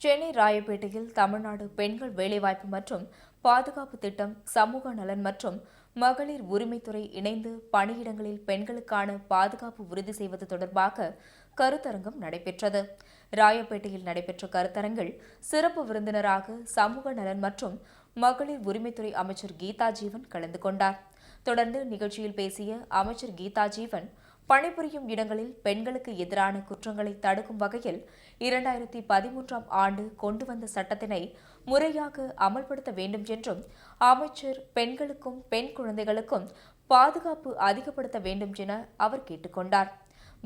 சென்னை ராயப்பேட்டையில் தமிழ்நாடு பெண்கள் வேலைவாய்ப்பு மற்றும் பாதுகாப்பு திட்டம் சமூக நலன் மற்றும் மகளிர் உரிமைத்துறை இணைந்து பணியிடங்களில் பெண்களுக்கான பாதுகாப்பு உறுதி செய்வது தொடர்பாக கருத்தரங்கம் நடைபெற்றது. ராயப்பேட்டையில் நடைபெற்ற கருத்தரங்கில் சிறப்பு விருந்தினராக சமூக நலன் மற்றும் மகளிர் உரிமைத்துறை அமைச்சர் கீதா ஜீவன் கலந்து கொண்டார். தொடர்ந்து நிகழ்ச்சியில் பேசிய அமைச்சர் கீதா ஜீவன் பணிபுரியும் இடங்களில் பெண்களுக்கு எதிரான குற்றங்களை தடுக்கும் வகையில் இரண்டாயிரத்தி பதிமூன்றாம் ஆண்டு கொண்டு வந்த சட்டத்தினை முறையாக அமல்படுத்த வேண்டும் என்றும் அமைச்சர் பெண்களுக்கும் பெண் குழந்தைகளுக்கும் பாதுகாப்பு அதிகப்படுத்த வேண்டும் என அவர் கேட்டுக்கொண்டார்.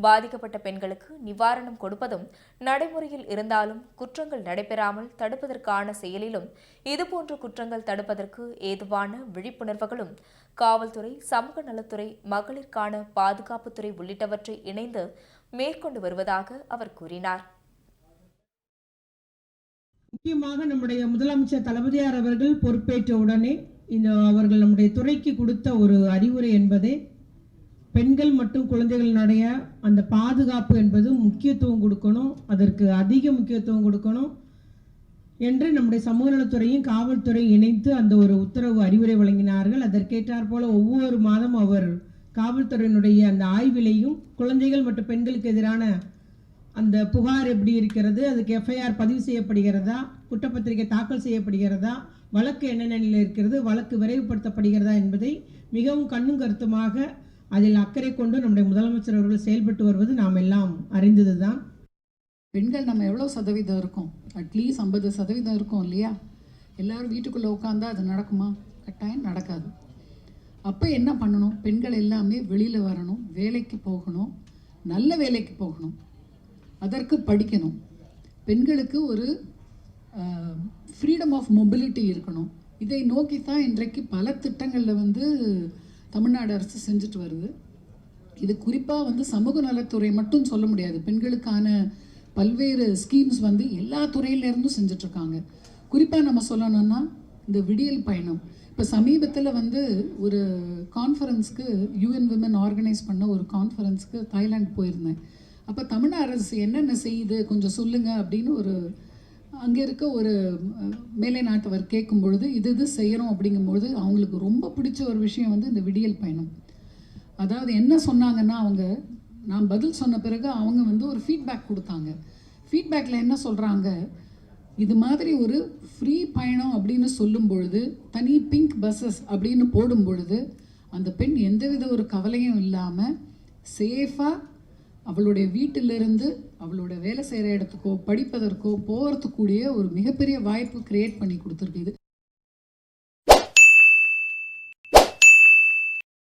பாதிக்கப்பட்ட பெண்களுக்கு நிவாரணம் கொடுப்பதும் நடைமுறையில் இருந்தாலும் குற்றங்கள் நடைபெறாமல் தடுப்பதற்கான செயலிலும் இதுபோன்ற குற்றங்கள் தடுப்பதற்கு ஏதுவான விழிப்புணர்வுகளும் காவல்துறை சமூக நலத்துறை மகளிருக்கான பாதுகாப்புத்துறை உள்ளிட்டவற்றை இணைந்து மேற்கொண்டு வருவதாக அவர் கூறினார். முக்கியமாக நம்முடைய முதலமைச்சர் தளபதியார் அவர்கள் பொறுப்பேற்ற உடனே இந்த அவர்கள் நம்முடைய துறைக்கு கொடுத்த ஒரு அறிவுரை என்பதே பெண்கள் மற்றும் குழந்தைகளினுடைய அந்த பாதுகாப்பு என்பது முக்கியத்துவம் கொடுக்கணும். அதற்கு அதிக முக்கியத்துவம் கொடுக்கணும் என்று நம்முடைய சமூக நலத்துறையும் காவல்துறையும் இணைத்து அந்த ஒரு உத்தரவு அறிவுரை வழங்கினார்கள். அதற்கேற்றார் போல ஒவ்வொரு மாதம் அவர் காவல்துறையினுடைய அந்த ஆய்விலையும் குழந்தைகள் மற்றும் பெண்களுக்கு எதிரான அந்த புகார் எப்படி இருக்கிறது அதுக்கு எஃப்ஐஆர் பதிவு செய்யப்படுகிறதா குற்றப்பத்திரிகை தாக்கல் செய்யப்படுகிறதா வழக்கு என்ன நிலையில் இருக்கிறது வழக்கு விரைவுபடுத்தப்படுகிறதா என்பதை மிகவும் கண்ணும் கருத்துமாக அதில் அக்கறை கொண்டு நம்முடைய முதலமைச்சர் அவர்கள் செயல்பட்டு வருவது நாம் எல்லாம் அறிந்தது தான் பெண்கள் நம்ம எவ்வளோ சதவீதம் இருக்கோம்? அட்லீஸ்ட் ஐம்பது சதவீதம் இருக்கோம் இல்லையா? எல்லாரும் வீட்டுக்குள்ளே உட்காந்தா அது நடக்குமா? கட்டாயம் நடக்காது. அப்போ என்ன பண்ணணும்? பெண்கள் எல்லாமே வெளியில் வரணும் வேலைக்கு போகணும் நல்ல வேலைக்கு போகணும். அதற்கு படிக்கணும். பெண்களுக்கு ஒரு ஃப்ரீடம் ஆஃப் மொபிலிட்டி இருக்கணும். இதை நோக்கி தான் இன்றைக்கு பல திட்டங்களில் வந்து தமிழ்நாடு அரசு செஞ்சுட்டு வருது. இது குறிப்பாக வந்து சமூக நலத்துறை மட்டும் சொல்ல முடியாது. பெண்களுக்கான பல்வேறு ஸ்கீம்ஸ் வந்து எல்லா துறையிலேருந்தும் செஞ்சிட்ருக்காங்க. குறிப்பாக நம்ம சொல்லணும்னா இந்த விடியல் பயணம். இப்போ சமீபத்தில் வந்து ஒரு கான்ஃபரன்ஸ்க்கு யூஎன் விமன் ஆர்கனைஸ் பண்ண ஒரு கான்ஃபரன்ஸ்க்கு தாய்லாந்து போயிருந்தேன். அப்போ தமிழ் அரசு என்னென்ன செய்யுது? கொஞ்சம் சொல்லுங்கள் அப்படின்னு ஒரு அங்கே இருக்க ஒரு மேலை நாட்டவர் கேட்கும் பொழுது இது இது செய்கிறோம் அப்படிங்கும்பொழுது அவங்களுக்கு ரொம்ப பிடிச்ச ஒரு விஷயம் வந்து இந்த விடியல் பயணம். அதாவது என்ன சொன்னாங்கன்னா அவங்க நான் பதில் சொன்ன பிறகு அவங்க வந்து ஒரு ஃபீட்பேக் கொடுத்தாங்க. ஃபீட்பேக்கில் என்ன சொல்கிறாங்க இது மாதிரி ஒரு ஃப்ரீ பயணம் அப்படின்னு சொல்லும் பொழுது தனி பிங்க் பஸ்ஸஸ் அப்படின்னு போடும் பொழுது அந்த பெண் எந்தவித ஒரு கவலையும் இல்லாமல் சேஃபாக அவளுடைய வீட்டிலிருந்து அவளோட வேலை செய்கிற இடத்துக்கோ படிப்பதற்கோ போகிறதுக்கூடிய ஒரு மிகப்பெரிய வாய்ப்பு கிரியேட் பண்ணி கொடுத்துருக்கு இது.